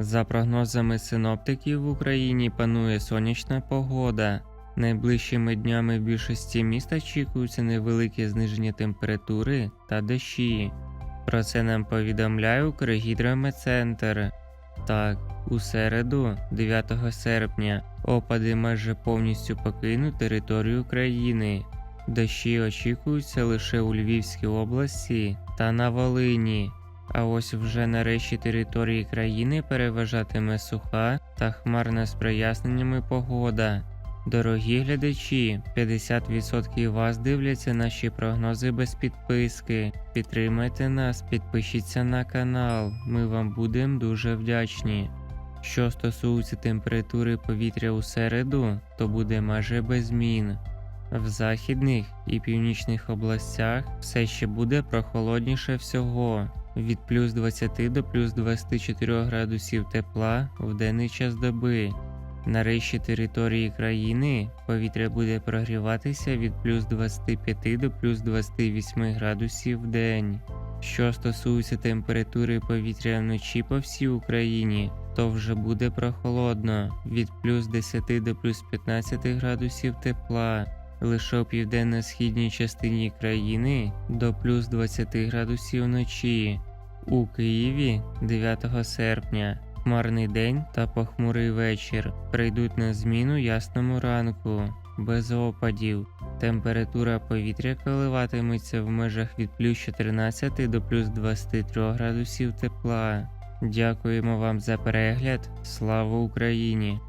За прогнозами синоптиків в Україні панує сонячна погода. Найближчими днями в більшості міст очікується невелике зниження температури та дощі. Про це нам повідомляє Укргідрометцентр. Так, у середу, 9 серпня, опади майже повністю покинуть територію країни. Дощі очікуються лише у Львівській області та на Волині. А ось вже на решті території країни переважатиме суха та хмарна з проясненнями погода. Дорогі глядачі, 50% вас дивляться наші прогнози без підписки. Підтримайте нас, підпишіться на канал, ми вам будемо дуже вдячні. Що стосується температури повітря у середу, то буде майже без змін. В західних і північних областях все ще буде прохолодніше всього від плюс 20 до плюс 24 градусів тепла в денний час доби. На решті території країни повітря буде прогріватися від плюс 25 до плюс 28 градусів в день. Що стосується температури повітря вночі по всій Україні, то вже буде прохолодно від плюс 10 до плюс 15 градусів тепла. Лише у південно-східній частині країни до плюс 20 градусів вночі. У Києві 9 серпня хмарний день та похмурий вечір прийдуть на зміну ясному ранку, без опадів. Температура повітря коливатиметься в межах від плюс 14 до плюс 23 градусів тепла. Дякуємо вам за перегляд. Слава Україні!